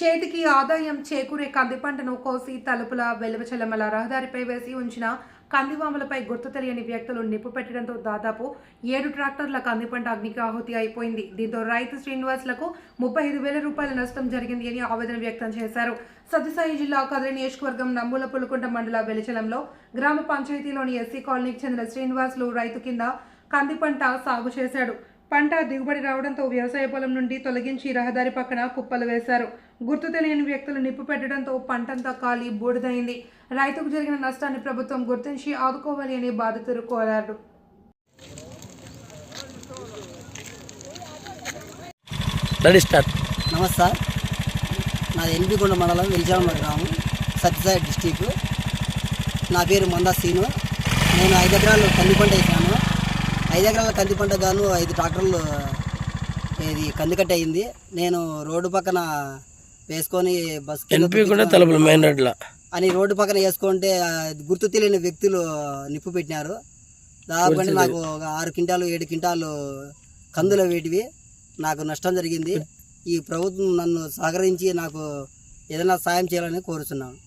చేతికి ఆదాయం చేకూరే కంది పంటను కోసి తలుపుల వెలువచలమల రహదారిపై వేసి ఉంచిన కందివాములపై గుర్తు తెలియని వ్యక్తులు నిప్పు పెట్టడంతో దాదాపు ఏడు ట్రాక్టర్ల కంది పంట అగ్నికి ఆహుతి అయిపోయింది. దీంతో రైతు శ్రీనివాసులకు ముప్పై ఐదు వేల రూపాయల నష్టం జరిగింది అని ఆవేదన వ్యక్తం చేశారు. సత్యసాయి జిల్లా కదిరి నియోజకవర్గం నంబుల పులుకుంట మండల వెలిచలంలో గ్రామ పంచాయతీలోని ఎస్సీ కాలనీకి చెందిన శ్రీనివాసులు రైతు కింద కంది పంట సాగు చేశాడు. పంట దిగుబడి రావడంతో వ్యవసాయ పొలం నుండి తొలగించి రహదారి పక్కన కుప్పలు వేశారు. గుర్తు తెలియని వ్యక్తులు నిప్పు పెట్టడంతో పంటంతా కాలి బూడిదైంది. రైతుకు జరిగిన నష్టాన్ని ప్రభుత్వం గుర్తించి ఆదుకోవాలి అని బాధితులు కోరారు. సార్. నాది ఎన్పికొండ మండలం వెలిచామ గ్రామం సత్యసాయి డిస్టిక్ నా పేరు మందా సీను నేను ఐదు ఎకరాలు కంది పంట వేసాను ఐదు ఎకరాల కంది పంట గాను ఐదు ట్రాక్టర్లు ఇది కందికట్ట అయింది. నేను రోడ్డు పక్కన వేసుకొని బస్ ఎన్పి కూడా తలుపులు మెయిన్ రోడ్లో అని రోడ్డు పక్కన వేసుకుంటే గుర్తు తెలియని వ్యక్తులు నిప్పు పెట్టినారు. దాదాపు నాకు ఒక ఆరు క్వింటాలు ఏడు క్వింటాలు కందుల వేటివి. నాకు నష్టం జరిగింది. ఈ ప్రభుత్వం నన్ను సహకరించి నాకు ఏదైనా సాయం చేయాలని కోరుతున్నాను